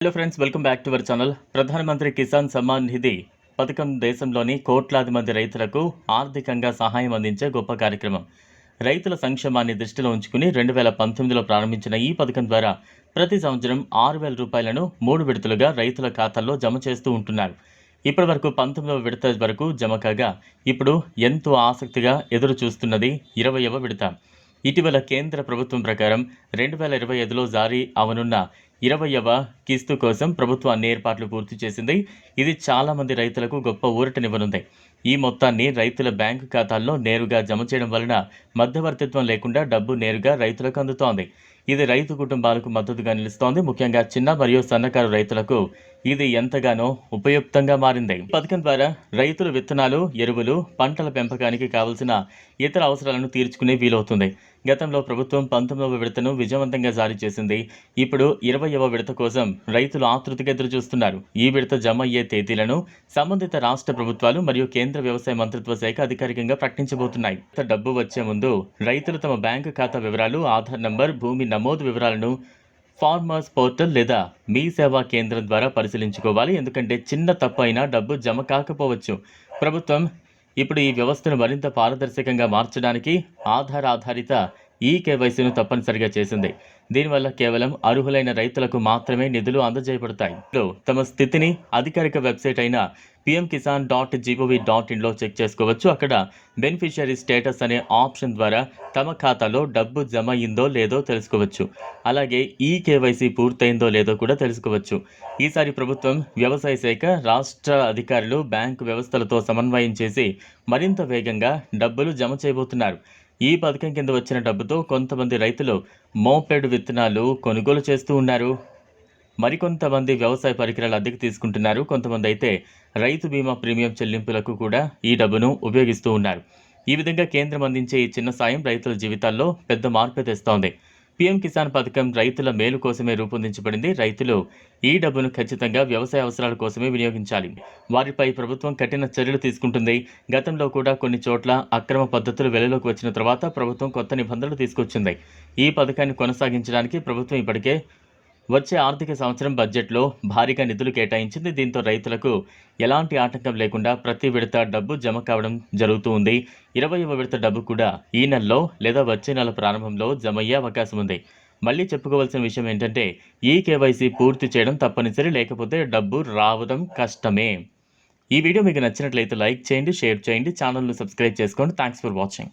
Hello friends welcome back to our channel ప్రధానమంత్రి కిసాన్ సమ్మాన్ నిధి పథకం దేశంలోని కోట్లాది మంది రైతులకు ఆర్థికంగా సహాయం అందించే గొప్ప కార్యక్రమం. రైతుల సంక్షేమాన్ని దృష్టిలో ఉంచుకుని రెండు వేల పంతొమ్మిదిలో ప్రారంభించిన ఈ పథకం ద్వారా ప్రతి సంవత్సరం ఆరు వేల రూపాయలను మూడు విడతలుగా రైతుల ఖాతాల్లో జమ చేస్తూ ఉంటున్నారు. ఇప్పటి వరకు పంతొమ్మిదవ విడత వరకు జమ కాగా ఇప్పుడు ఎంతో ఆసక్తిగా ఎదురు చూస్తున్నది ఇరవయవ విడత. ఇటీవల కేంద్ర ప్రభుత్వం ప్రకారం రెండు వేల ఇరవై ఐదులో జారీ అవనున్న ఇరవయవ కిస్తు కోసం ప్రభుత్వాన్ని ఏర్పాట్లు పూర్తి చేసింది. ఇది చాలామంది రైతులకు గొప్ప ఊరటనివ్వనుంది. ఈ మొత్తాన్ని రైతుల బ్యాంకు ఖాతాల్లో నేరుగా జమ చేయడం వలన మధ్యవర్తిత్వం లేకుండా డబ్బు నేరుగా రైతులకు అందుతోంది. ఇది రైతు కుటుంబాలకు మద్దతుగా నిలుస్తోంది. ముఖ్యంగా చిన్న మరియు సన్నకారు రైతులకు ఇది ఎంతగానో ఉపయుక్తంగా మారింది. పథకం ద్వారా రైతులు విత్తనాలు ఎరువులు పంటల పెంపకానికి కావలసిన ఇతర అవసరాలను తీర్చుకునే వీలవుతుంది. గతంలో ప్రభుత్వం పంతొమ్మిదవ విడతను విజయవంతంగా జారీ చేసింది. ఇప్పుడు ఇరవైవ విడత కోసం రైతులు ఆతృతగా ఎదురుచూస్తున్నారు. ఈ విడత జమ అయ్యే తేదీలను సంబంధిత రాష్ట్ర ప్రభుత్వాలు మరియు కేంద్ర వ్యవసాయ మంత్రిత్వ శాఖ అధికారికంగా ప్రకటించబోతున్నాయి. డబ్బు వచ్చే ముందు రైతులు తమ బ్యాంకు ఖాతా వివరాలు ఆధార్ నంబర్ భూమి నమోదు వివరాలను ఫార్మర్స్ పోర్టల్ లేదా మీ సేవా కేంద్రం ద్వారా పరిశీలించుకోవాలి. ఎందుకంటే చిన్న తప్పు అయినా డబ్బు జమ కాకపోవచ్చు. ప్రభుత్వం ఇప్పుడు ఈ వ్యవస్థను మరింత పారదర్శకంగా మార్చడానికి ఆధార్ ఆధారిత ఈ కేవైసీను తప్పనిసరిగా చేసింది. దీనివల్ల కేవలం అర్హులైన రైతులకు మాత్రమే నిధులు అందజేయబడతాయి. తమ స్థితిని అధికారిక వెబ్సైట్ అయిన PM Kisan dot GOV dot ఇన్లో check చేసుకోవచ్చు. అక్కడ బెనిఫిషియరీ స్టేటస్ అనే ఆప్షన్ ద్వారా తమ ఖాతాలో డబ్బు జమ అయిందో లేదో తెలుసుకోవచ్చు. అలాగే ఈ కేవైసీ పూర్తయిందో లేదో కూడా తెలుసుకోవచ్చు. ఈసారి ప్రభుత్వం వ్యవసాయ శాఖ రాష్ట్ర అధికారులు బ్యాంకు వ్యవస్థలతో సమన్వయం చేసి మరింత వేగంగా డబ్బులు జమ చేయబోతున్నారు. ఈ పథకం కింద వచ్చిన డబ్బుతో కొంతమంది రైతులు మోపెడ్ విత్తనాలు కొనుగోలు చేస్తూ ఉన్నారు. మరికొంతమంది వ్యవసాయ పరికరాలు అద్దెకు తీసుకుంటున్నారు. కొంతమంది అయితే రైతు బీమా ప్రీమియం చెల్లింపులకు కూడా ఈ డబ్బును ఉపయోగిస్తూ ఉన్నారు. ఈ విధంగా కేంద్రం అందించే ఈ చిన్న సాయం రైతుల జీవితాల్లో పెద్ద మార్పు తెస్తోంది. పీఎం కిసాన్ పథకం రైతుల మేలు కోసమే రూపొందించబడింది. రైతులు ఈ డబ్బును ఖచ్చితంగా వ్యవసాయ అవసరాల కోసమే వినియోగించాలి. వారిపై ప్రభుత్వం కఠిన చర్యలు తీసుకుంటుంది. గతంలో కూడా కొన్ని చోట్ల అక్రమ పద్ధతులు వెలుగులోకి వచ్చిన తర్వాత ప్రభుత్వం కొత్త నిబంధనలు తీసుకొచ్చింది. ఈ పథకాన్ని కొనసాగించడానికి ప్రభుత్వం ఇప్పటికే వచ్చే ఆర్థిక సంవత్సరం బడ్జెట్లో భారీగా నిధులు కేటాయించింది దీంతో రైతులకు ఎలాంటి ఆటంకం లేకుండా ప్రతి విడత డబ్బు జమ కావడం జరుగుతూ ఉంది. ఇరవైవ విడత డబ్బు కూడా ఈ నెలలో లేదా వచ్చే నెల ప్రారంభంలో జమ అయ్యే అవకాశం ఉంది. మళ్ళీ చెప్పుకోవాల్సిన విషయం ఏంటంటే ఈ కేవైసీ పూర్తి చేయడం తప్పనిసరి లేకపోతే డబ్బు రావడం కష్టమే. ఈ వీడియో మీకు నచ్చినట్లయితే లైక్ చేయండి షేర్ చేయండి ఛానల్ను సబ్స్క్రైబ్ చేసుకోండి. Thanks for watching